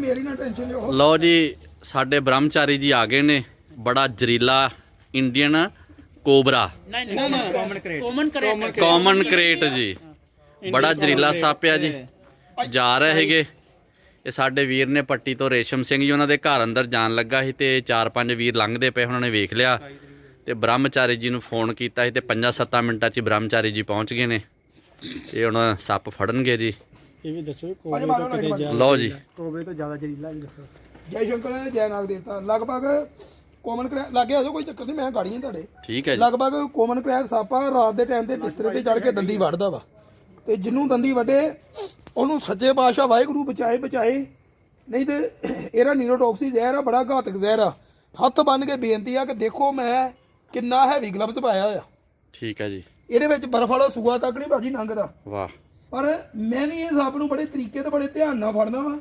ਮੇਰੀ ਨਾ ਟੈਨਸ਼ਨ ਲਿਓ। ਲਓ ਜੀ ਸਾਡੇ ਬ੍ਰਹਮਚਾਰੀ ਜੀ ਆ ਗਏ ਨੇ ਬੜਾ ਜ਼ਰੀਲਾ ਇੰਡੀਅਨ ਕੋਬਰਾ। ਕਾਮਨ ਕ੍ਰੇਟ ਜੀ। ਬੜਾ ਜ਼ਰੀਲਾ ਸੱਪ ਆ ਜੀ। ਜਾ ਰਹੇ ਹੈਗੇ। ਇਹ ਸਾਡੇ ਵੀਰ ਨੇ ਪੱਟੀ ਤੋਂ ਰੇਸ਼ਮ ਸਿੰਘ ਜੀ ਉਹਨਾਂ ਦੇ ਘਰ ਅੰਦਰ ਜਾਣ ਲੱਗਾ ਸੀ ਤੇ ਚਾਰ ਪੰਜ ਵੀਰ ਲੰਘਦੇ ਪਏ ਉਹਨਾਂ ਨੇ ਵੇਖ ਲਿਆ। ਤੇ ਬ੍ਰਹਮਚਾਰੀ ਜੀ ਨੂੰ ਫੋਨ ਕੀਤਾ ਸੀ ਤੇ 5-7 ਮਿੰਟਾਂ 'ਚ ਬ੍ਰਹਮਚਾਰੀ ਜੀ ਪਹੁੰਚ ਗਏ ਨੇ। ਇਹ ਹੁਣ ਸੱਪ ਫੜਨਗੇ ਜੀ। ਇਹ ਵੀ ਦੱਸੋ ਮਾਰੋ ਤੋਂ ਕਿਤੇ ਇੱਕ ਜਾ ਲਓ ਜੀ। ਕੋਬਰੇ ਤੋਂ ਜ਼ਿਆਦਾ ਜ਼ਹਿਰੀਲਾ ਵੀ ਦੱਸੋ। ਜੈ ਸ਼ੰਕਰ ਨੇ ਜੈ ਨਾਗ ਦੇਵਤਾ ਲਗਭਗ ਕੋਮਨ ਕਰੈਕ ਲੱਗੇ ਆਜੋ ਕੋਈ ਚੱਕਰ ਨਹੀਂ ਮੈਂ ਗਾੜੀਆਂ ਤੁਹਾਡੇ। ਠੀਕ ਹੈ ਜੀ। ਲਗਭਗ ਕੋਮਨ ਕਰੈਕ ਸਾਪਾ ਰਾਤ ਦੇ ਟਾਈਮ ਤੇ ਬਿਸਤਰੇ ਤੇ ਚੜ ਕੇ ਦੰਦੀ ਵੜਦਾ ਵਾ। ਤੇ ਜਿੰਨੂੰ ਦੰਦੀ ਵੱਡੇ ਉਹਨੂੰ ਸੱਚੇ ਪਾਤਸ਼ਾਹ ਵਾਹਿਗੁਰੂ ਬਚਾਏ ਬਚਾਏ। ਨਹੀਂ ਤੇ ਇਹਦਾ ਨੀਰੋਟੌਕਸੀ ਜ਼ਹਿਰ ਆ ਬੜਾ ਘਾਤਕ ਜ਼ਹਿਰ ਆ। ਹੱਥ ਬੰਨ ਕੇ ਬੇਨਤੀ ਆ ਕਿ ਦੇਖੋ ਮੈਂ ਕਿੰਨਾ ਹੈਵੀ ਗਲਵਜ਼ ਪਾਇਆ ਹੋਇਆ। ਠੀਕ ਹੈ ਜੀ। ਇਹਦੇ ਵਿੱਚ ਬਰਫ ਵਾਲਾ ਸੂਆ ਤੱਕ ਨਹੀਂ ਭਾਜੀ ਲੰਘਦਾ। ਵਾਹ। ਪਰ ਮੈਂ ਵੀ ਇਹ ਸੱਪ ਨੂੰ ਬੜੇ ਤਰੀਕੇ ਤੇ ਬੜੇ ਧਿਆਨ ਨਾਲ ਫੜਨਾ ਵਾ।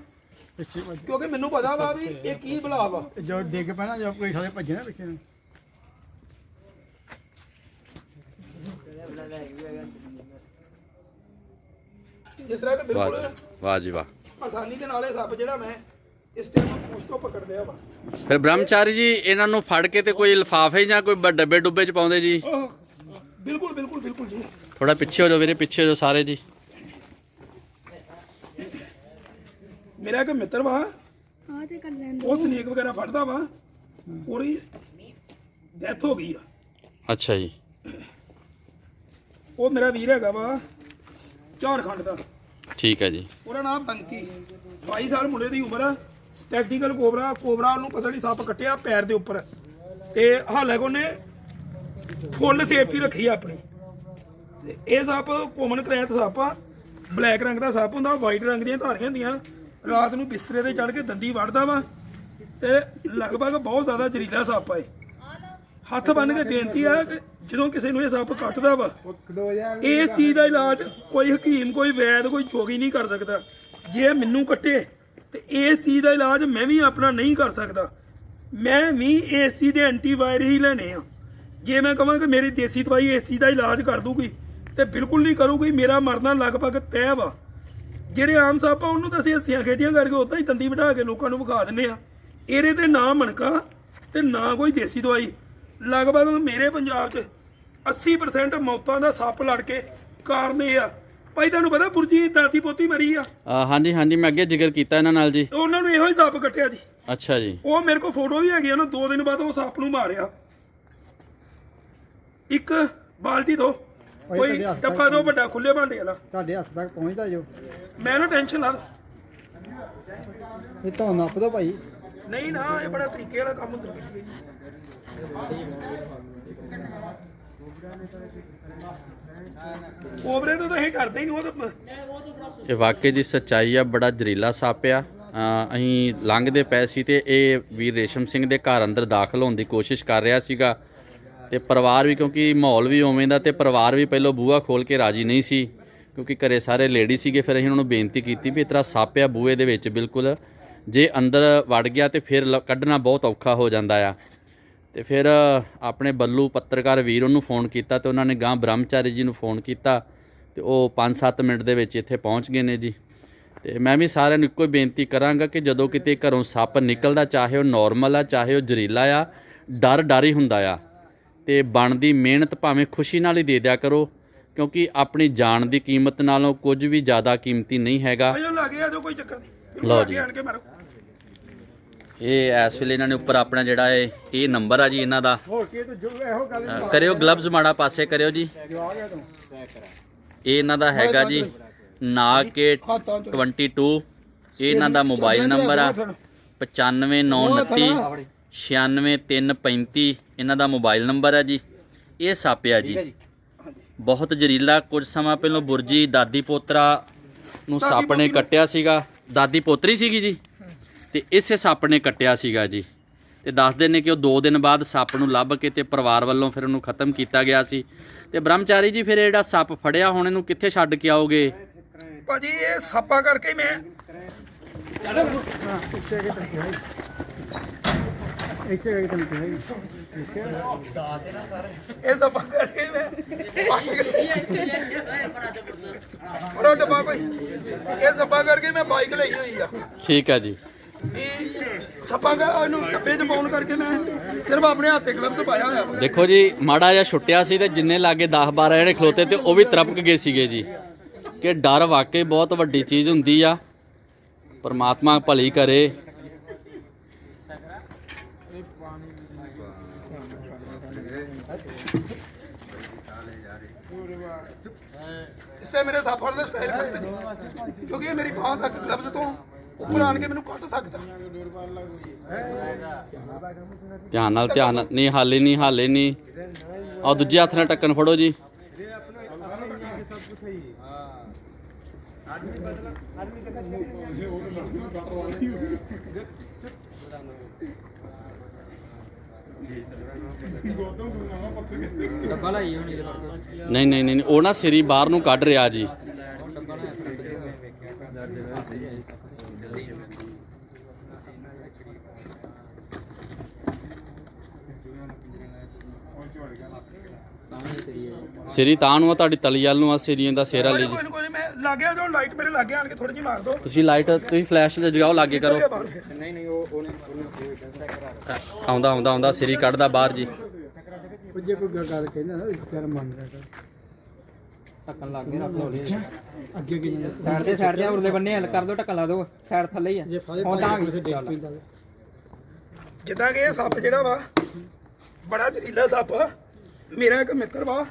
ਪਿੱਛੇ ਭੱਜ ਕਿਉਂਕਿ ਮੈਨੂੰ ਪਤਾ ਵਾ ਵੀ ਇਹ ਕੀ ਬਲਾ ਵਾ। ਜੋ ਡਿੱਗ ਪੈਣਾ ਜਾਂ ਕੋਈ ਸਾਰੇ ਭੱਜਣਾ ਪਿੱਛੇ ਨੂੰ। ਜਿਸ ਤਰ੍ਹਾਂ ਕਿ ਵਾਹ ਬਿਲਕੁਲ ਜੀ ਵਾਹ ਜੀ ਵਾਹ। ਆਸਾਨੀ ਦੇ ਨਾਲ ਇਹ ਸੱਪ ਜਿਹੜਾ ਮੈਂ ਇਸ ਟਾਈਮ ਉਸ ਤੋਂ ਪਕੜ ਲਿਆ ਵਾ। ਫਿਰ ਬ੍ਰਹਮਚਾਰੀ ਜੀ ਇਹਨਾਂ ਨੂੰ ਫੜ ਕੇ ਤੇ ਕੋਈ ਲਿਫਾਫੇ ਜਾਂ ਕੋਈ ਬ- ਡੱਬੇ ਡੁੱਬੇ ਚ ਪਾਉਂਦੇ ਜੀ? ਓਹ, ਬਿਲਕੁਲ ਬਿਲਕੁਲ ਬਿਲਕੁਲ ਜੀ। ਥੋੜਾ ਪਿੱਛੇ ਹੋ ਜਾਓ ਵੀਰੇ ਪਿੱਛੇ ਹੋ ਜਾਓ ਸਾਰੇ ਜੀ। ਮੇਰਾ ਇੱਕ ਮਿੱਤਰ ਵਾ। ਆ ਤੇ ਕਰ ਲੈਂਦੇ ਉਹ ਸਨੇਕ ਵਗੈਰਾ ਫੜਦਾ ਵਾ। ਉਹਦੀ ਡੈਥ ਹੋ ਗਈ ਆ। ਅੱਛਾ ਜੀ। ਉਹ ਮੇਰਾ ਵੀਰ ਹੈਗਾ ਵਾ ਝਾਰਖੰਡ ਦਾ। ਠੀਕ ਹੈ ਜੀ। ਉਹਦਾ ਨਾਮ ਬੰਕੀ 22 ਸਾਲ ਮੁੰਡੇ ਦੀ ਉਮਰ ਆ। ਸਪੈਕਟੀਕਲ ਕੋਬਰਾ ਕੋਬਰਾ ਉਹਨੂੰ ਪਤਾ ਨਹੀਂ ਸੱਪ ਕੱਟਿਆ ਪੈਰ ਦੇ ਉੱਪਰ। ਤੇ ਹਾਲੇ ਕੋ ਨੇ ਫੁੱਲ ਸੇਫਟੀ ਰੱਖੀ ਆ ਆਪਣੀ। ਤੇ ਇਹ ਸੱਪ ਕੋਮਨ ਕਰੈਟ ਸੱਪ ਆ। ਬਲੈਕ ਰੰਗ ਦਾ ਸੱਪ ਹੁੰਦਾ ਵਾਈਟ ਰੰਗ ਦੀਆਂ ਧਾਰੀਆਂ ਹੁੰਦੀਆਂ। ਰਾਤ ਨੂੰ ਬਿਸਤਰੇ ਤੇ ਚੜ ਕੇ ਦੰਦੀ ਵੜਦਾ ਵਾ ਤੇ ਲਗਭਗ ਬਹੁਤ ਜ਼ਿਆਦਾ ਜ਼ਹਿਰੀਲਾ ਸੱਪ ਆ ਹੱਥ ਬੰਨ ਕੇ ਬੇਨਤੀ ਆ ਕਿ ਜਦੋਂ ਕਿਸੇ ਨੂੰ ਇਹ ਸੱਪ ਕੱਟਦਾ ਵਾ, ਇਸ ਚੀਜ਼ ਦਾ ਇਲਾਜ ਕੋਈ ਹਕੀਮ, ਕੋਈ ਵੈਦ, ਕੋਈ ਜੋਗੀ ਨਹੀਂ ਕਰ ਸਕਦਾ। ਜੇ ਮੈਨੂੰ ਕੱਟੇ ਤੇ ਇਸ ਚੀਜ਼ ਦਾ ਇਲਾਜ ਮੈਂ ਵੀ ਆਪਣਾ ਨਹੀਂ ਕਰ ਸਕਦਾ। ਮੈਂ ਵੀ ਇਸ ਚੀਜ਼ ਦੇ ਐਂਟੀਵਾਇਰ ਹੀ ਲੈਣੇ ਆ। ਜੇ ਮੈਂ ਕਹਾਂ ਕਿ ਮੇਰੀ ਦੇਸੀ ਦਵਾਈ ਇਸ ਚੀਜ਼ ਦਾ ਇਲਾਜ ਕਰ ਦੂਗੀ ਤੇ ਬਿਲਕੁਲ ਨਹੀਂ ਕਰੂਗੀ, ਮੇਰਾ ਮਰਨਾ ਲਗਭਗ ਤੈਅ ਵਾ। ਜਿਹੜੇ ਆਮ ਸੱਪ ਆ ਉਹਨੂੰ ਤਾਂ ਅਸੀਂ ਹੱਸੀਆਂ ਖੇਡੀਆਂ ਕਰਕੇ ਉਦਾਂ ਹੀ ਤੰਦੀ ਬਿਠਾ ਕੇ ਲੋਕਾਂ ਨੂੰ ਵਿਖਾ ਦਿੰਨੇ ਆ। ਇਹਦੇ ਤੇ ਨਾ ਮਣਕਾ ਤੇ ਨਾ ਕੋਈ ਦੇਸੀ ਦਵਾਈ। ਲਗਭਗ ਮੇਰੇ ਪੰਜਾਬ 'ਚ 80% ਮੌਤਾਂ ਦਾ ਸੱਪ ਲੜ ਕੇ ਕਾਰਨ ਇਹ ਆ। ਭਾਈ ਤੁਹਾਨੂੰ ਪਤਾ ਪੁਰਜੀ ਦਾਦੀ ਪੋਤੀ ਮਰੀ ਆ? ਹਾਂਜੀ ਹਾਂਜੀ ਮੈਂ ਅੱਗੇ ਜ਼ਿਕਰ ਕੀਤਾ ਇਹਨਾਂ ਨਾਲ ਜੀ। ਉਹਨਾਂ ਨੂੰ ਇਹੋ ਹੀ ਸੱਪ ਕੱਟਿਆ ਜੀ। ਅੱਛਾ ਜੀ। ਉਹ ਮੇਰੇ ਕੋਲ ਫੋਟੋ ਵੀ ਹੈਗੀ ਉਹਨਾਂ ਦੋ ਦਿਨ ਬਾਅਦ ਉਹ ਸੱਪ ਨੂੰ ਮਾਰਿਆ। ਇੱਕ ਬਾਲਟੀ ਦੋ। ਕੋਈ ਡੱਬਾ ਦੋ ਵੱਡਾ ਖੁੱਲੇ ਭਾਂਡੇ ਵਾਲਾ। ਤੁਹਾਡੇ ਹੱਥ ਤੱਕ ਪਹੁੰਚਦਾ ਜੋ। ਮੈਂ ਨਾ ਟੈਨਸ਼ਨ ਲਾ ਇਹ ਤਾਂ ਨੱਪ ਦੋ ਭਾਈ। ਨਹੀਂ ਨਾ ਇਹ ਬੜਾ ਤਰੀਕੇ ਵਾਲਾ ਕੰਮ ਹੁੰਦਾ। ਕੋਬਰੇ ਤੋਂ ਤਾਂ ਇਹ ਕਰਦੇ ਹੀ ਨਹੀਂ ਉਹ ਤਾਂ ਇਹ ਵਾਕਈ ਦੀ ਸੱਚਾਈ ਆ ਬੜਾ ਜ਼ਰੀਲਾ ਸੱਪ ਆ। ਅ, ਅਸੀਂ ਲੰਘਦੇ ਪਏ ਸੀ ਤੇ ਇਹ ਵੀਰ ਰੇਸ਼ਮ ਸਿੰਘ ਦੇ ਘਰ ਅੰਦਰ ਦਾਖਲ ਹੋਣ ਦੀ ਕੋਸ਼ਿਸ਼ ਕਰ ਰਿਹਾ ਸੀਗਾ। ਤੇ ਪਰਿਵਾਰ ਵੀ, ਕਿਉਂਕਿ ਮਾਹੌਲ ਵੀ ਉਵੇਂ ਦਾ ਤੇ ਪਰਿਵਾਰ ਵੀ ਪਹਿਲਾਂ ਬੂਹਾ ਖੋਲ ਕੇ ਰਾਜੀ ਨਹੀਂ ਸੀ, ਕਿਉਂਕਿ ਘਰੇ ਸਾਰੇ ਲੇਡੀ ਸੀਗੇ, ਫਿਰ ਅਸੀਂ ਉਹਨਾਂ ਨੂੰ ਬੇਨਤੀ ਕੀਤੀ ਵੀ ਇਤਰਾ ਸੱਪ ਆ ਬੂਹੇ ਦੇ ਵਿੱਚ ਬਿਲਕੁਲ, ਜੇ ਅੰਦਰ ਵੜ ਗਿਆ ਤੇ ਫਿਰ ਲ- ਕੱਢਣਾ ਬਹੁਤ ਔਖਾ ਹੋ ਜਾਂਦਾ ਆ। ਤੇ ਫਿਰ ਆਪਣੇ ਬੱਲੂ ਪੱਤਰਕਾਰ ਵੀਰ ਉਹਨੂੰ ਫੋਨ ਕੀਤਾ ਤੇ ਉਹਨਾਂ ਨੇ ਗਾਂ ਬ੍ਰਹਮਚਾਰੀ ਜੀ ਨੂੰ ਫੋਨ ਕੀਤਾ ਤੇ ਉਹ 5-7 ਮਿੰਟ ਦੇ ਵਿੱਚ ਇੱਥੇ ਪਹੁੰਚ ਗਏ ਨੇ ਜੀ। ਤੇ ਮੈਂ ਵੀ ਸਾਰਿਆਂ ਨੂੰ ਇੱਕੋ ਹੀ ਬੇਨਤੀ ਕਰਾਂਗਾ ਕਿ ਜਦੋਂ ਕਿਤੇ ਘਰੋਂ ਸੱਪ ਨਿਕਲਦਾ, ਚਾਹੇ ਉਹ ਨਾਰਮਲ ਆ, ਚਾਹੇ ਉਹ ਜ਼ਹਿਰੀਲਾ ਆ ਡਰ ਡਰ ਹੀ ਹੁੰਦਾ ਆ। ਤੇ ਬਣਦੀ ਮਿਹਨਤ ਭਾਵੇਂ ਖੁਸ਼ੀ ਨਾਲ ਹੀ ਦੇ ਦਿਆ ਕਰੋ ਕਿਉਂਕਿ ਆਪਣੀ ਜਾਨ ਦੀ ਕੀਮਤ ਨਾਲੋਂ ਕੁਝ ਵੀ ਜ਼ਿਆਦਾ ਕੀਮਤੀ ਨਹੀਂ ਹੈਗਾ। ਲਓ ਜੀ। ਕੇ ਇਹ ਇਸ ਵੇਲੇ ਇਹਨਾਂ ਨੇ ਉੱਪਰ ਆਪਣਾ ਜਿਹੜਾ ਇਹ ਇਹ ਨੰਬਰ ਆ ਜੀ ਇਹਨਾਂ ਦਾ। ਕੀ ਕਰਿਓ ਗਲਵਜ਼ ਮਾੜਾ ਪਾਸੇ ਕਰਿਓ ਜੀ। ਇਹ ਇਹਨਾਂ ਦਾ ਹੈਗਾ ਜੀ ਨਾਕੇ ਹੱਥਾਂ ਚ 22 ਇਹ ਇਹਨਾਂ ਦਾ ਮੋਬਾਈਲ ਨੰਬਰ ਆ 95929 96335 ਇਹਨਾਂ ਦਾ ਮੋਬਾਈਲ ਨੰਬਰ ਹੈ ਜੀ। ਇਹ ਸੱਪ ਆ ਜੀ। ਬਹੁਤ ਜ਼ਰੀਲਾ ਕੁਝ ਸਮਾਂ ਪਹਿਲਾਂ ਬੁਰਜੀ ਦਾਦੀ ਪੋਤਰਾ ਨੂੰ ਸੱਪ ਨੇ? ਕੱਟਿਆ ਸੀਗਾ। ਦਾਦੀ ਪੋਤਰੀ ਸੀਗੀ ਜੀ? ਤੇ ਇਸੇ ਸੱਪ ਨੇ ਕੱਟਿਆ ਸੀਗਾ ਜੀ। ਤੇ ਦੱਸਦੇ ਨੇ ਕਿ ਉਹ 2 ਦਿਨ ਬਾਅਦ ਸੱਪ ਨੂੰ ਲੱਭ ਕੇ ਤੇ ਪਰਿਵਾਰ ਵੱਲੋਂ ਫਿਰ ਉਹਨੂੰ ਖਤਮ ਕੀਤਾ ਗਿਆ ਸੀ। ਤੇ ਬ੍ਰਹਮਚਾਰੀ ਜੀ ਫਿਰ ਇਹ ਜਿਹੜਾ ਸੱਪ ਫੜਿਆ ਹੁਣ ਇਹਨੂੰ ਕਿੱਥੇ ਛੱਡ ਕੇ ਆਓਗੇ? ਭਾਜੀ ਇਹ ਸੱਪਾ ਕਰਕੇ ਮੈਂ ਇੱਥੇ ਕੇ ਤੱਕ ਹੈ ਇਹ ਸੱਪਾ ਕਰਕੇ ਮੈਂ ਬੜਾ ਡੱਬਾ ਭਾਈ ਇਹ ਸੱਪਾ ਕਰਕੇ ਮੈਂ ਬਾਈਕ ਲਈ ਹੋਈ ਆ। ਠੀਕ ਹੈ ਜੀ। ਇਹ ਸੱਪਾਂ ਦਾ ਇਹਨੂੰ ਟੱਪੇ 'ਚ ਪਾਉਣ ਕਰਕੇ ਮੈਂ ਸਿਰਫ ਆਪਣੇ ਹੱਥੇ ਗਲਵਜ਼ ਪਾਇਆ ਹੋਇਆ। ਵਾ। ਦੇਖੋ ਜੀ ਮਾੜਾ ਜਿਹਾ ਛੁੱਟਿਆ ਸੀ ਤੇ ਜਿੰਨੇ ਲਾਗੇ 10 12 ਜਣੇ ਖਲੋਤੇ ਤੇ ਉਹ ਵੀ ਤਰਪਕ ਗਏ ਸੀਗੇ ਜੀ। ਕਿ ਡਰ ਵਾਕਈ ਬਹੁਤ ਵੱਡੀ ਚੀਜ਼ ਹੁੰਦੀ ਆ। ਪਰਮਾਤਮਾ ਭਲੀ ਕਰੇ। ਇਸ ਤੇ ਮੇਰੇ ਸੱਪ ਦਾ ਸਟਾਈਲ ਗਲਤ ਨਹੀਂ। ਕਿਉਂਕਿ ਇਹ ਮੇਰੀ ਬਾਹ ਤੱਕ ਗਲਵਜ਼ ਤੋਂ ਉੱਪਰ ਆਣ ਕੇ ਮੈਨੂੰ ਕੱਟ ਸਕਦਾ। ਧਿਆਨ ਨਾਲ, ਧਿਆਨ ਨਾਲ- ਨਹੀਂ ਹਾਲੇ ਨਹੀਂ ਹਾਲੇ ਨਹੀਂ ਆ ਦੂਜੇ ਹੱਥ ਨਾਲ ਟੱਕਣ ਫੜੋ ਜੀ ਡੱਬਾ ਲਾਈ ਹੋਣੀ ਜੇ। ਨਹੀਂ ਨਹੀਂ ਨਹੀਂ ਉਹ ਨਾ ਸਿਰੀ ਬਾਹਰ ਨੂੰ ਕੱਢ ਰਿਹਾ ਜੀ। ਸਿਰੀ ਤਾਂ ਨੂੰ ਆ ਤੁਹਾਡੀ ਤਲੀ ਵੱਲ ਨੂੰ ਆ ਸਿਰੀਆਂ ਦਾ ਸੇਰਾ ਲਈ ਜੀ। ਕੋਈ ਨੀ, ਕੋਈ ਨੀ, ਮੈਂ ਲੱਗਿਆ ਜੋ ਲਾਈਟ ਮੇਰੇ ਲੱਗੇ ਆਣ ਕੇ ਥੋੜੀ ਜਿਹੀ ਮਾਰ ਦੋ ਤੁਸੀਂ ਲਾਈਟ ਤੁਸੀਂ ਫਲੈਸ਼ ਤੇ ਜਗਾਓ ਲਾਗੇ ਕਰੋ। ਨਹੀਂ ਨਹੀਂ ਉਹ ਉਹਨੇ ਆਉਂਦਾ ਆਉਂਦਾ ਆਉਂਦਾ ਸਿਰੀ ਕੱਢਦਾ ਬਾਹਰ ਜੀ। ਜੇ ਕੋਈ ਗੱਲ ਕਹਿੰਦਾ ਨਾ ਕਰ। ਮੰਨਦਾ ਢੱਕਣ ਲੱਗ ਗਿਆ ਰੱਖ ਲਓ ਲੈ ਅੱਗੇ ਕੀ ਜਾਂਦਾ ਸਾਈਡ ਤੇ ਸਾਈਡ ਤੇ ਉਰਲੇ ਬੰਨੇ ਹਲ ਕਰ ਦੋ ਢੱਕਣ ਲਾ ਦੋ ਸਾਈਡ ਥੱਲੇ ਹੀ ਆ। ਹੁਣ ਤਾਂ। ਜਿੱਦਾਂ ਕਿ ਇਹ ਸੱਪ ਜਿਹੜਾ ਵਾ ਬੜਾ ਜ਼ਹਿਰੀਲਾ ਸੱਪ। ਮੇਰਾ ਇੱਕ ਮਿੱਤਰ ਵਾ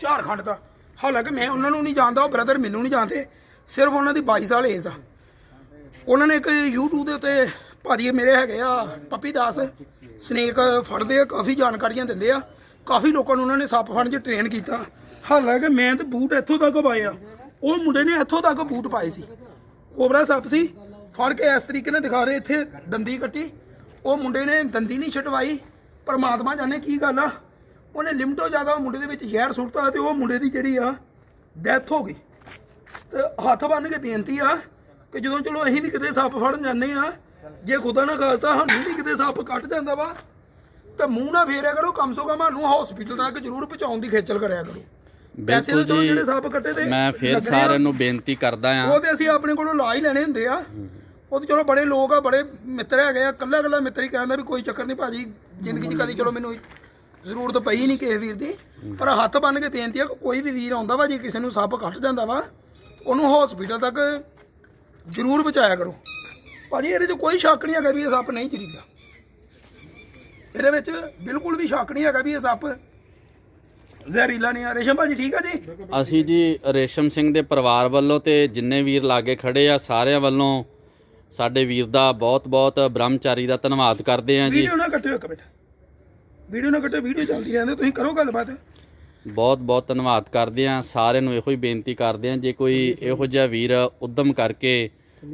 ਝਾਰਖੰਡ ਦਾ। ਹਾਲਾਂਕਿ ਮੈਂ ਉਹਨਾਂ ਨੂੰ ਨਹੀਂ ਜਾਣਦਾ ਉਹ ਬ੍ਰਦਰ ਮੈਨੂੰ ਨਹੀਂ ਜਾਣਦੇ। ਸਿਰਫ ਉਹਨਾਂ ਦੀ 22 ਸਾਲ ਏਜ ਆ। ਉਹਨਾਂ ਨੇ ਇੱਕ YouTube ਦੇ ਉੱਤੇ ਭਾਜੀ ਮੇਰੇ ਹੈਗੇ ਆ, ਪੱਪੀ ਦਾਸ। ਸਨੇਕ ਫੜਦੇ ਆ, ਕਾਫੀ ਜਾਣਕਾਰੀਆਂ ਦਿੰਦੇ ਆ। ਕਾਫੀ ਲੋਕਾਂ ਨੂੰ ਉਹਨਾਂ ਨੇ ਸੱਪ ਫੜਨ 'ਚ ਟ੍ਰੇਨ ਕੀਤਾ। ਹਾਲਾਂਕਿ ਮੈਂ ਤਾਂ ਬੂਟ ਇੱਥੋਂ ਤੱਕ ਪਾਏ ਆ। ਉਹ ਮੁੰਡੇ ਨੇ ਇੱਥੋਂ ਤੱਕ ਬੂਟ ਪਾਏ ਸੀ। ਕੋਬਰਾ ਸੱਪ ਸੀ। ਫੜ ਕੇ ਇਸ ਤਰੀਕੇ ਨਾਲ ਦਿਖਾ ਰਹੇ ਇੱਥੇ ਦੰਦੀ ਕੱਟੀ। ਉਹ ਮੁੰਡੇ ਨੇ ਦੰਦੀ ਨਹੀਂ ਛਟਵਾਈ। ਪਰਮਾਤਮਾ ਜਾਣੇ ਕੀ ਗੱਲ ਆ। ਉਹਨੇ ਲਿਮਟੋ ਜ਼ਿਆਦਾ ਮੁੰਡੇ ਦੇ ਵਿੱਚ ਜ਼ਹਿਰ ਸੁੱਟਤਾ ਤੇ ਉਹ ਮੁੰਡੇ ਦੀ ਜਿਹੜੀ ਆ ਡੈਥ ਹੋ ਗਈ। ਤੇ ਹੱਥ ਬੰਨ ਕੇ ਬੇਨਤੀ ਆ ਕਿ ਜਦੋਂ ਚਲੋ ਅਸੀਂ ਵੀ ਕਿਤੇ ਸੱਪ ਫੜਨ ਜਾਂਦੇ ਆ ਜੇ ਖੁਦਾ ਨਾ ਖਾਸਤਾ ਸਾਨੂੰ ਵੀ ਕਿਤੇ ਸੱਪ ਕੱਟ ਜਾਂਦਾ ਵਾ ਤਾਂ ਮੂੰਹ ਨਾ ਫੇਰਿਆ ਕਰੋ ਕਮ ਸੋ ਕਮ ਸਾਨੂੰ ਹਸਪੀਟਲ ਤੱਕ ਜ਼ਰੂਰ ਪਹੁੰਚਾਉਣ ਦੀ ਖੇਚਲ ਕਰਿਆ ਕਰੋ। ਬਿਲਕੁਲ ਜੀ ਜਿਹੜੇ ਸੱਪ ਕੱਟੇ ਤੇ ਮੈਂ ਫਿਰ। ਸਾਰਿਆਂ ਨੂੰ ਬੇਨਤੀ ਕਰਦਾ ਆ ਉਹ ਤੇ ਅਸੀਂ ਆਪਣੇ ਕੋਲੋਂ ਲਾ ਹੀ ਲੈਣੇ ਹੁੰਦੇ ਆ। ਉਹ ਤੇ ਚਲੋ ਬੜੇ ਲੋਕ ਆ ਬੜੇ ਮਿੱਤਰ ਹੈਗੇ ਆ ਕੱਲਾ ਕੱਲਾ ਮਿੱਤਰ ਹੀ ਕਹਿੰਦਾ ਵੀ ਕੋਈ ਚੱਕਰ ਨਹੀਂ ਭਾਜੀ ਜ਼ਿੰਦਗੀ 'ਚ ਕਦੀ ਚਲੋ ਮੈਨੂੰ ਜ਼ਰੂਰਤ ਪਈ ਨਹੀਂ ਕਿਸੇ ਵੀਰ ਦੀ ਪਰ ਹੱਥ ਬੰਨ ਕੇ ਬੇਨਤੀ ਆ ਕਿ ਕੋਈ ਵੀ ਵੀਰ ਆਉਂਦਾ ਵਾ ਜੇ ਕਿਸੇ ਨੂੰ ਸੱਪ ਕੱਟ ਜਾਂਦਾ ਵਾ ਉਹਨੂੰ ਹਸਪੀਟਲ ਤੱਕ ਜ਼ਰੂਰ ਪਹੁੰਚਾਇਆ ਕਰੋ। ਭਾਜੀ ਇਹਦੇ 'ਚ ਕੋਈ ਸ਼ੱਕ ਨਹੀਂ ਹੈਗਾ ਵੀ ਇਹ ਸੱਪ ਨਹੀਂ ਜ਼ਹਿਰੀਲਾ ਇਹਦੇ ਵਿੱਚ ਬਿਲਕੁਲ ਵੀ ਸ਼ੱਕ ਨਹੀਂ ਹੈਗਾ ਵੀ ਇਹ ਸੱਪ ਜ਼ਹਿਰੀਲਾ ਨਹੀਂ ਆ। ਰੇਸ਼ਮ ਭਾਜੀ ਠੀਕ ਆ ਜੀ? ਅਸੀਂ ਜੀ ਰੇਸ਼ਮ ਸਿੰਘ ਦੇ ਪਰਿਵਾਰ ਵੱਲੋਂ ਤੇ ਜਿੰਨੇ ਵੀਰ ਲਾਗੇ ਖੜੇ ਆ ਸਾਰਿਆਂ ਵੱਲੋਂ ਸਾਡੇ ਵੀਰ ਦਾ ਬਹੁਤ-ਬਹੁਤ ਬ੍ਰਹਮਚਾਰੀ ਦਾ ਧੰਨਵਾਦ ਕਰਦੇ ਆ ਜੀ। ਵੀਡੀਓ ਨਾ ਕੱਟਿਓ ਇੱਕ ਮਿੰਟ। ਵੀਡੀਓ ਨਾ ਕੱਟਿਓ ਵੀਡੀਓ ਚੱਲਦੀ ਰਹਿੰਦੇ ਤੁਸੀਂ ਕਰੋ ਗੱਲਬਾਤ। ਬਹੁਤ-ਬਹੁਤ ਧੰਨਵਾਦ ਕਰਦੇ ਆ ਸਾਰਿਆਂ ਨੂੰ ਇਹੋ ਹੀ ਬੇਨਤੀ ਕਰਦੇ ਆ ਜੇ ਕੋਈ ਇਹੋ ਜਿਹਾ ਵੀਰ ਉਦਮ ਕਰਕੇ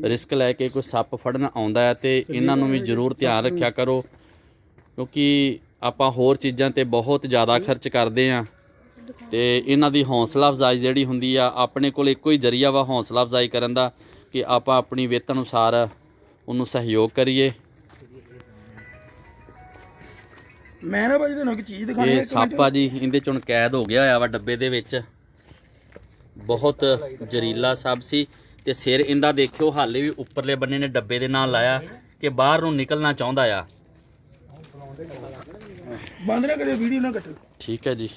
ਰਿਸਕ ਲੈ ਕੇ ਕੋਈ ਸੱਪ ਫੜਨ ਆਉਂਦਾ ਹੈ ਤੇ ਇਹਨਾਂ ਨੂੰ ਵੀ ਜ਼ਰੂਰ ਧਿਆਨ ਰੱਖਿਆ ਕਰੋ ਕਿਉਂਕਿ ਆਪਾਂ ਹੋਰ ਚੀਜ਼ਾਂ ਤੇ ਬਹੁਤ ਜ਼ਿਆਦਾ ਖਰਚ ਕਰਦੇ ਆ ਤੇ ਇਹਨਾਂ ਦੀ ਹੌਸਲਾ ਅਫਜ਼ਾਈ ਜਿਹੜੀ ਹੁੰਦੀ ਆ ਆਪਣੇ ਕੋਲ ਇੱਕੋ ਹੀ ਜਰੀਆ ਵਾ ਹੌਸਲਾ ਅਫਜ਼ਾਈ ਕਰਨ ਦਾ ਕਿ ਆਪਾਂ ਆਪਣੀ ਵਿੱਤ ਅਨੁਸਾਰ ਉਹਨੂੰ ਸਹਿਯੋਗ ਕਰੀਏ। ਮੈਂ ਨਾ ਭਾਜੀ ਤੁਹਾਨੂੰ ਇੱਕ ਚੀਜ਼ ਦਿਖਾਣੀ ਇਹ ਸੱਪ ਆ ਜੀ ਇਹਦੇ ਚੋਂ ਕੈਦ ਹੋ ਗਿਆ ਹੋਇਆ ਵਾ ਡੱਬੇ ਦੇ ਵਿੱਚ। ਬਹੁਤ ਜ਼ਰੀਲਾ ਸੱਪ ਸੀ। ਤੇ ਸਿਰ ਇਹਦਾ ਦੇਖਿਓ ਹਾਲੇ ਵੀ ਉੱਪਰਲੇ ਬੰਨੇ ਨੇ ਡੱਬੇ ਦੇ ਨਾਲ ਲਾਇਆ ਕਿ ਬਾਹਰ ਨੂੰ ਨਿਕਲਣਾ ਚਾਹੁੰਦਾ ਆ। ਬੰਦ ਨਾ ਕਰਿਓ ਵੀਡੀਓ ਨਾ ਕੱਟਿਓ ਠੀਕ ਹੈ ਜੀ।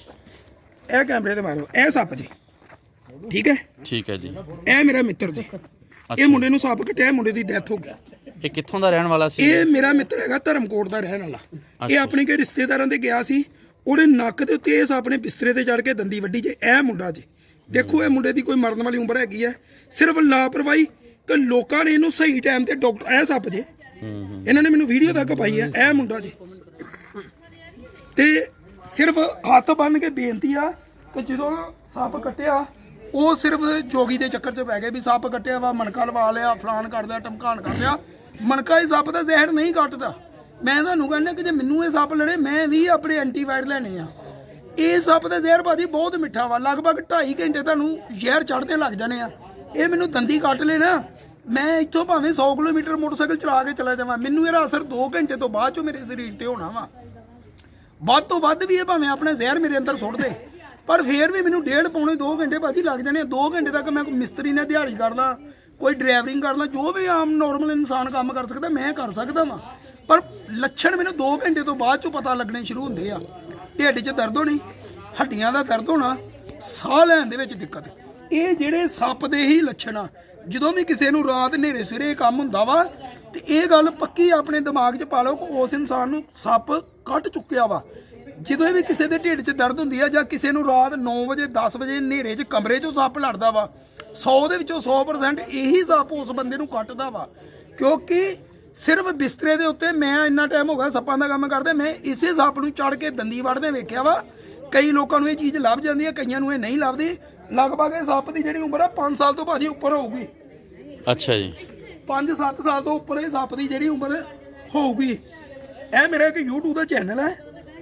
ਇਹ ਕੈਮਰੇ ਤੇ ਮਾਰੋ ਇਹ ਸੱਪ ਜੀ। ਠੀਕ ਹੈ? ਠੀਕ ਹੈ ਜੀ। ਇਹ ਮੇਰਾ ਮਿੱਤਰ ਜੀ। ਇਹ ਮੁੰਡੇ ਨੂੰ ਸੱਪ ਕੱਟਿਆ ਇਹ ਮੁੰਡੇ ਦੀ ਡੈਥ ਹੋ ਗਈ। ਇਹ ਕਿੱਥੋਂ ਦਾ ਰਹਿਣ ਵਾਲਾ ਸੀ? ਇਹ ਮੇਰਾ ਮਿੱਤਰ ਹੈਗਾ ਧਰਮਕੋਟ ਦਾ ਰਹਿਣ ਵਾਲਾ। ਇਹ ਆਪਣੇ ਕੇ ਰਿਸ਼ਤੇਦਾਰਾਂ ਦੇ ਗਿਆ ਸੀ। ਉਹਦੇ ਨੱਕ ਦੇ ਉੱਤੇ ਇਸ ਆਪਣੇ ਬਿਸਤਰੇ ਤੇ ਚੜ ਕੇ ਦੰਦੀ ਵੱਡੀ ਜੇ ਇਹ ਮੁੰਡਾ ਜੀ। ਦੇਖੋ, ਇਹ ਮੁੰਡੇ ਦੀ ਕੋਈ ਮਰਨ ਵਾਲੀ ਉਮਰ ਹੈਗੀ ਹੈ। ਸਿਰਫ ਲਾਪਰਵਾਹੀ ਕਿ ਲੋਕਾਂ ਨੇ ਇਹਨੂੰ ਸਹੀ ਟਾਈਮ ਤੇ ਡਾਕਟਰ ਇਹ ਸੱਪ ਜੇ। ਇਹਨਾਂ ਨੇ ਮੈਨੂੰ ਵੀਡੀਓ ਤੱਕ ਪਾਈ ਹੈ, ਇਹ ਮੁੰਡਾ ਜੀ। ਤੇ ਸਿਰਫ ਹੱਥ ਬੰਨ ਕੇ ਬੇਨਤੀ ਆ ਕਿ ਜਦੋਂ ਸੱਪ ਕੱਟਿਆ, ਉਹ ਸਿਰਫ ਜੋਗੀ ਦੇ ਚੱਕਰ 'ਚ ਪੈ ਗਏ ਵੀ ਸੱਪ ਕੱਟਿਆ ਵਾ, ਮਣਕਾ ਲਵਾ ਲਿਆ ਫਲਾਨ ਕਰ ਲਿਆ ਟਮਕਾਨ ਕਰ ਲਿਆ। ਮਣਕਾ ਇਹ ਸੱਪ ਦਾ ਜ਼ਹਿਰ ਨਹੀਂ ਕੱਟਦਾ। ਮੈਂ ਤੁਹਾਨੂੰ ਕਹਿੰਦਾ ਕਿ ਜੇ ਮੈਨੂੰ ਇਹ ਸੱਪ ਲੜੇ, ਮੈਂ ਵੀ ਆਪਣੇ ਐਂਟੀਵਾਇਰਸ ਲੈਣੇ ਆ। ਇਹ ਸੱਪ ਦਾ ਜ਼ਹਿਰ ਭਾਜੀ ਬਹੁਤ ਮਿੱਠਾ ਵਾ। ਲਗਭਗ 2.5 ਘੰਟੇ ਤੁਹਾਨੂੰ ਜ਼ਹਿਰ ਚੜਦੇ ਲੱਗ ਜਾਣੇ ਆ। ਇਹ ਮੈਨੂੰ ਦੰਦੀ ਕੱਟ ਲੈ ਨਾ ਮੈਂ ਇੱਥੋਂ ਭਾਵੇਂ 100 ਕਿਲੋਮੀਟਰ ਮੋਟਰਸਾਈਕਲ ਚਲਾ ਕੇ ਚਲਾ ਜਾਵਾਂ। ਮੈਨੂੰ ਇਹਦਾ ਅਸਰ 2 ਘੰਟੇ ਤੋਂ ਬਾਅਦ ਚੋਂ ਮੇਰੇ ਸਰੀਰ ਤੇ ਹੋਣਾ ਵਾ। ਵੱਧ ਤੋਂ ਵੱਧ ਵੀ ਇਹ ਭਾਵੇਂ ਆਪਣਾ ਜ਼ਹਿਰ ਮੇਰੇ ਅੰਦਰ ਸੁੱਟ ਦੇ। ਪਰ ਫੇਰ ਵੀ ਮੈਨੂੰ ਡੇਢ ਪੌਣੇ 2 ਘੰਟੇ ਭਾਜੀ ਲੱਗ ਜਾਣੇ 2 ਘੰਟੇ ਤੱਕ ਮੈਂ ਕੋਈ ਮਿਸਤਰੀ ਨਾਲ ਦਿਹਾੜੀ ਕਰਦਾ ਕੋਈ ਡਰਾਈਵਰਿੰਗ ਕਰਨਾ ਜੋ ਵੀ ਆਮ ਨਾਰਮਲ ਇਨਸਾਨ ਕੰਮ ਕਰ ਸਕਦਾ, ਮੈਂ ਕਰ ਸਕਦਾ ਵਾਂ। ਪਰ ਲੱਛਣ ਮੈਨੂੰ 2 ਘੰਟੇ ਤੋਂ ਬਾਅਦ ਚੋਂ ਪਤਾ ਲੱਗਣੇ ਸ਼ੁਰੂ ਹੁੰਦੇ ਆ। ਢਿੱਡ 'ਚ ਦਰਦ ਹੋਣੀ, ਹੱਡੀਆਂ ਦਾ ਦਰਦ ਹੋਣਾ, ਸਾਹ ਲੈਣ ਦੇ ਵਿੱਚ ਦਿੱਕਤ। ਇਹ ਜਿਹੜੇ ਸੱਪ ਦੇ ਹੀ ਲੱਛਣ ਆ। ਜਦੋਂ ਵੀ ਕਿਸੇ ਨੂੰ ਰਾਤ ਹਨੇਰੇ ਸਵੇਰੇ ਕੰਮ ਹੁੰਦਾ ਵਾ, ਤੇ ਇਹ ਗੱਲ ਪੱਕੀ ਆਪਣੇ ਦਿਮਾਗ 'ਚ ਪਾ ਲਓ ਕਿ ਉਸ ਇਨਸਾਨ ਨੂੰ ਸੱਪ ਕੱਟ ਚੁੱਕਿਆ ਵਾ। ਜਦੋਂ ਵੀ ਕਿਸੇ ਦੇ ਢਿੱਡ 'ਚ ਦਰਦ ਹੁੰਦੀ ਆ ਜਾਂ ਕਿਸੇ ਨੂੰ ਰਾਤ 9 ਵਜੇ 10 ਵਜੇ ਹਨੇਰੇ 'ਚ ਕਮਰੇ 'ਚੋਂ ਸੱਪ ਲੜਦਾ ਵਾ 100 ਦੇ ਵਿੱਚੋਂ 100% ਇਹੀ ਸੱਪ ਉਸ ਬੰਦੇ ਨੂੰ ਕੱਟਦਾ ਵਾ। ਕਿਉਂਕਿ ਸਿਰਫ ਬਿਸਤਰੇ ਦੇ ਉੱਤੇ ਮੈਂ ਇੰਨਾ ਟਾਈਮ ਹੋ ਗਿਆ ਸੱਪਾਂ ਦਾ ਕੰਮ ਕਰਦੇ ਮੈਂ ਇਸੇ ਸੱਪ ਨੂੰ ਚੜ ਕੇ ਦੰਦੀ ਵੜਦੇ ਵੇਖਿਆ ਵਾ। ਕਈ ਲੋਕਾਂ ਨੂੰ ਇਹ ਚੀਜ਼ ਲੱਭ ਜਾਂਦੀ ਹੈ ਕਈਆਂ ਨੂੰ ਇਹ ਨਹੀਂ ਲੱਭਦੀ। ਲਗਭਗ ਇਹ ਸੱਪ ਦੀ ਜਿਹੜੀ ਉਮਰ ਆ 5 ਸਾਲ ਤੋਂ ਭਾਜੀ ਉੱਪਰ ਹੋਊਗੀ। ਅੱਛਾ ਜੀ। 5-7 ਸਾਲ ਤੋਂ ਉੱਪਰ ਇਹ ਸੱਪ ਦੀ ਜਿਹੜੀ ਉਮਰ ਹੋਊਗੀ। ਇਹ ਮੇਰਾ ਇੱਕ YouTube ਦਾ ਚੈਨਲ ਹੈ।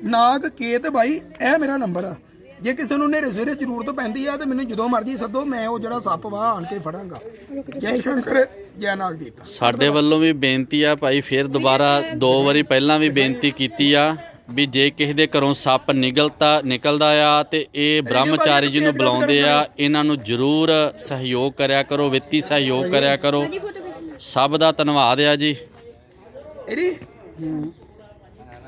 ਨਾਗ ਕੇਤ ਬਾਈ ਇਹ ਮੇਰਾ ਨੰਬਰ ਆ। ਜੇ ਕਿਸੇ ਨੂੰ ਨੇਰੇ ਸਵੇਰੇ ਜ਼ਰੂਰਤ ਪੈਂਦੀ ਆ ਤੇ ਮੈਨੂੰ ਜਦੋਂ ਮਰਜ਼ੀ ਸੱਦੋ ਮੈਂ ਉਹ ਜਿਹੜਾ ਸੱਪ ਵਾ ਆਣ ਕੇ ਫੜਾਂਗਾ। ਜੈ ਸ਼ੰਕਰ ਜੈ ਨਾਗ ਦੇਵਤਾ ਸਾਡੇ ਵੱਲੋਂ ਵੀ ਬੇਨਤੀ ਆ ਭਾਈ ਫਿਰ ਦੁਬਾਰਾ ਦੋ ਵਾਰੀ ਪਹਿਲਾਂ ਵੀ ਬੇਨਤੀ ਕੀਤੀ ਆ ਵੀ ਜੇ ਕਿਸੇ ਦੇ ਘਰੋਂ ਸੱਪ ਨਿਕਲਦਾ ਨਿਕਲਦਾ ਆ ਤੇ ਇਹ ਬ੍ਰਹਮਚਾਰੀ ਜੀ ਨੂੰ ਬੁਲਾਉਂਦੇ ਆ ਇਹਨਾਂ ਨੂੰ ਜ਼ਰੂਰ ਸਹਿਯੋਗ ਕਰਿਆ ਕਰੋ ਵਿੱਤੀ ਸਹਿਯੋਗ ਕਰਿਆ ਕਰੋ। ਸਭ ਦਾ ਧੰਨਵਾਦ ਆ ਜੀ। ਇਹਦੀ?